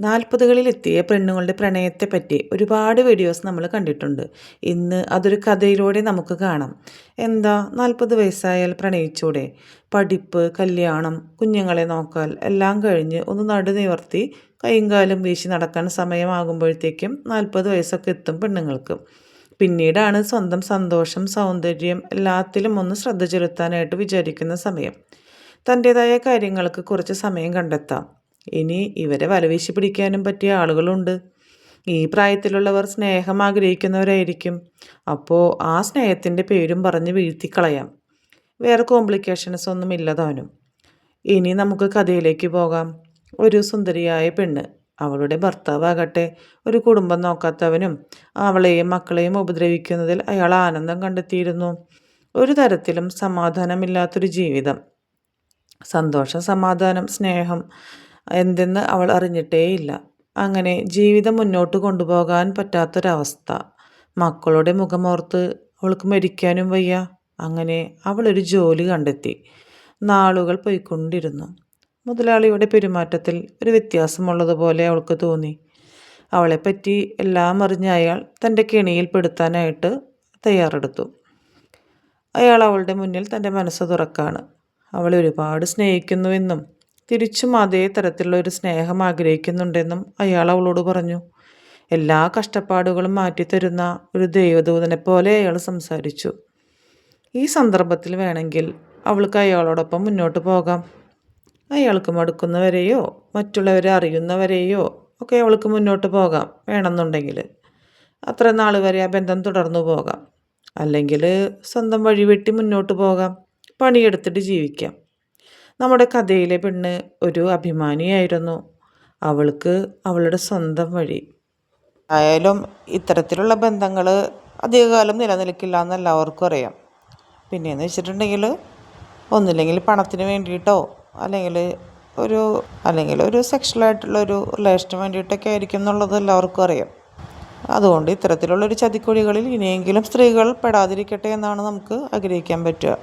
നാൽപ്പതുകളിലെത്തിയ പെണ്ണുങ്ങളുടെ പ്രണയത്തെപ്പറ്റി ഒരുപാട് വീഡിയോസ് നമ്മൾ കണ്ടിട്ടുണ്ട്. ഇന്ന് അതൊരു കഥയിലൂടെ നമുക്ക് കാണാം. എന്താ നാൽപ്പത് വയസ്സായാൽ പ്രണയിച്ചൂടെ? പഠിപ്പ് കല്യാണം കുഞ്ഞുങ്ങളെ നോക്കാൽ എല്ലാം കഴിഞ്ഞ് ഒന്ന് നടു നിവർത്തി കൈയും കാലും വീശി നടക്കാൻ സമയമാകുമ്പോഴത്തേക്കും നാൽപ്പത് വയസ്സൊക്കെ എത്തും പെണ്ണുങ്ങൾക്ക്. പിന്നീടാണ് സ്വന്തം സന്തോഷം സൗന്ദര്യം എല്ലാത്തിലും ഒന്ന് ശ്രദ്ധ ചെലുത്താനായിട്ട് വിചാരിക്കുന്ന സമയം. തന്റേതായ കാര്യങ്ങൾക്ക് കുറച്ച് സമയം കണ്ടെത്താം. ഇനി ഇവരെ വലവീശി പിടിക്കാനും പറ്റിയ ആളുകളുണ്ട്. ഈ പ്രായത്തിലുള്ളവർ സ്നേഹം ആഗ്രഹിക്കുന്നവരായിരിക്കും. അപ്പോൾ ആ സ്നേഹത്തിന്റെ പേരും പറഞ്ഞ് വീഴ്ത്തിക്കളയാം. വേറെ കോംപ്ലിക്കേഷൻസ് ഒന്നും ഇല്ലതാനും ഇനി നമുക്ക് കഥയിലേക്ക് പോകാം. ഒരു സുന്ദരിയായ പെണ്ണ് അവളുടെ ഭർത്താവാകട്ടെ ഒരു കുടുംബം നോക്കാത്തവനും അവളെയും മക്കളെയും ഉപദ്രവിക്കുന്നതിൽ അയാൾ ആനന്ദം കണ്ടെത്തിയിരുന്നു. ഒരു തരത്തിലും സമാധാനമില്ലാത്തൊരു ജീവിതം. സന്തോഷം സമാധാനം സ്നേഹം എന്തെന്ന് അവൾ അറിഞ്ഞിട്ടേയില്ല. അങ്ങനെ ജീവിതം മുന്നോട്ട് കൊണ്ടുപോകാൻ പറ്റാത്തൊരവസ്ഥ. മക്കളുടെ മുഖമോർത്ത് അവൾക്ക് മരിക്കാനും വയ്യ. അങ്ങനെ അവളൊരു ജോലി കണ്ടെത്തി. നാളുകൾ പോയിക്കൊണ്ടിരുന്നു. മുതലാളിയുടെ പെരുമാറ്റത്തിൽ ഒരു വ്യത്യാസമുള്ളതുപോലെ അവൾക്ക് തോന്നി. അവളെപ്പറ്റി എല്ലാം അറിഞ്ഞ അയാൾ തന്റെ കെണിയിൽ പെടുത്താനായിട്ട് തയ്യാറെടുത്തു. അയാൾ അവളുടെ മുന്നിൽ തന്റെ മനസ്സ് തുറക്കാണ്. അവളെ ഒരുപാട് സ്നേഹിക്കുന്നുവെന്നും തിരിച്ചും അതേ തരത്തിലുള്ള ഒരു സ്നേഹം ആഗ്രഹിക്കുന്നുണ്ടെന്നും അയാൾ അവളോട് പറഞ്ഞു. എല്ലാ കഷ്ടപ്പാടുകളും മാറ്റിത്തരുന്ന ഒരു ദൈവദൂതനെ പോലെ അയാൾ സംസാരിച്ചു. ഈ സന്ദർഭത്തിൽ വേണമെങ്കിൽ അവൾക്ക് അയാളോടൊപ്പം മുന്നോട്ട് പോകാം. അയാൾക്ക് മടുക്കുന്നവരെയോ മറ്റുള്ളവരെ അറിയുന്നവരെയോ ഒക്കെ അവൾക്ക് മുന്നോട്ട് പോകാം വേണമെന്നുണ്ടെങ്കിൽ. അത്ര നാൾ വരെ ആ ബന്ധം തുടർന്നു പോകാം. അല്ലെങ്കിൽ സ്വന്തം വഴി വെട്ടി മുന്നോട്ട് പോകാം. പണിയെടുത്തിട്ട് ജീവിക്കാം. നമ്മുടെ കഥയിലെ പെണ്ണ് ഒരു അഭിമാനിയായിരുന്നു. അവൾക്ക് അവളുടെ സ്വന്തം വഴി. ആയാലും ഇത്തരത്തിലുള്ള ബന്ധങ്ങൾ അധികകാലം നിലനിൽക്കില്ല എന്ന് എല്ലാവർക്കും അറിയാം. പിന്നെയെന്ന് വെച്ചിട്ടുണ്ടെങ്കിൽ ഒന്നില്ലെങ്കിൽ പണത്തിന് വേണ്ടിയിട്ടോ അല്ലെങ്കിൽ ഒരു അല്ലെങ്കിൽ ഒരു സെക്ഷലായിട്ടുള്ള ഒരു റിലേഷന് വേണ്ടിയിട്ടൊക്കെ ആയിരിക്കും എന്നുള്ളത് എല്ലാവർക്കും അറിയാം. അതുകൊണ്ട് ഇത്തരത്തിലുള്ളൊരു ചതിക്കുഴികളിൽ ഇനിയെങ്കിലും സ്ത്രീകൾ പെടാതിരിക്കട്ടെ എന്നാണ് നമുക്ക് ആഗ്രഹിക്കാൻ പറ്റുക.